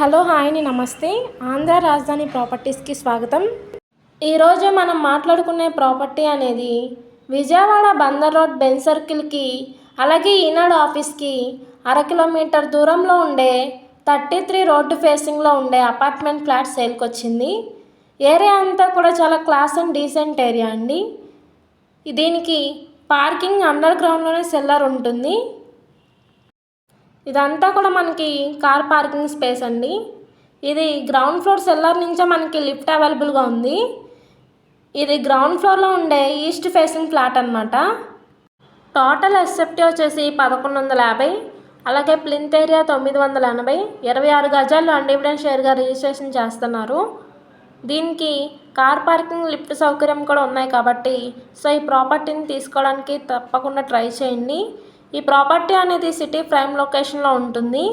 Hello హాయ్ని నమస్తే. ఆంధ్ర రాజధాని ప్రాపర్టీస్కి స్వాగతం. ఈరోజు మనం మాట్లాడుకునే ప్రాపర్టీ అనేది విజయవాడ బందర్ రోడ్ బెన్ సర్కిల్కి అలాగే ఈనాడు ఆఫీస్కి అర కిలోమీటర్ దూరంలో ఉండే థర్టీ త్రీ రోడ్డు ఫేసింగ్లో ఉండే అపార్ట్మెంట్ ఫ్లాట్ సేల్కి వచ్చింది ఏరియా అంతా కూడా చాలా క్లాస్ అండ్ డీసెంట్ ఏరియా అండి. దీనికి పార్కింగ్ అండర్ గ్రౌండ్లోనే సెల్లర్ ఉంటుంది. ఇదంతా కూడా మనకి కార్ పార్కింగ్ స్పేస్ అండి. ఇది గ్రౌండ్ ఫ్లోర్ సెల్లార్ నుంచే మనకి లిఫ్ట్ అవైలబుల్గా ఉంది. ఇది గ్రౌండ్ ఫ్లోర్లో ఉండే ఈస్ట్ ఫేసింగ్ ఫ్లాట్ అనమాట టోటల్ ఎస్ఎఫ్టీ వచ్చేసి పదకొండు వందల యాభై అలాగే ప్లింత్ ఏరియా తొమ్మిది వందల ఎనభై ఇరవై ఆరు గజాల్లో అన్డివిడెంట్ షేర్గా రిజిస్ట్రేషన్ చేస్తున్నారు. దీనికి కార్ పార్కింగ్ లిఫ్ట్ సౌకర్యం కూడా ఉన్నాయి కాబట్టి సో ఈ ప్రాపర్టీని తీసుకోవడానికి తప్పకుండా ట్రై చేయండి. ఈ ప్రాపర్టీ అనేది సిటీ ప్రైమ్ లొకేషన్లో ఉంటుంది.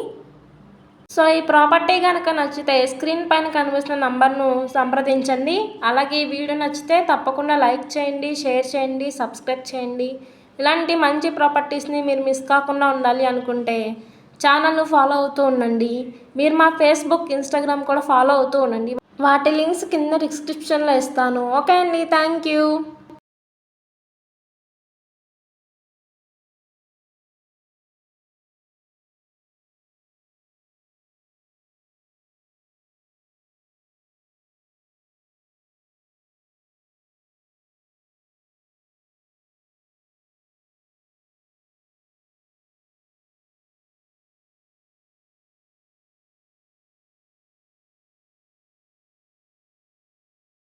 సో ఈ ప్రాపర్టీ కనుక నచ్చితే స్క్రీన్ పైన కనిపిస్తున్న నంబర్ను సంప్రదించండి. అలాగే ఈ వీడియో నచ్చితే తప్పకుండా లైక్ చేయండి షేర్ చేయండి సబ్స్క్రైబ్ చేయండి. ఇలాంటి మంచి ప్రాపర్టీస్ని మీరు మిస్ కాకుండా ఉండాలి అనుకుంటే ఛానల్ను ఫాలో అవుతూ ఉండండి. మీరు మా ఫేస్బుక్ ఇన్స్టాగ్రామ్ కూడా ఫాలో అవుతూ ఉండండి. వాటి లింక్స్ కింద డిస్క్రిప్షన్లో ఇస్తాను. ఓకే అండి థ్యాంక్ యూ.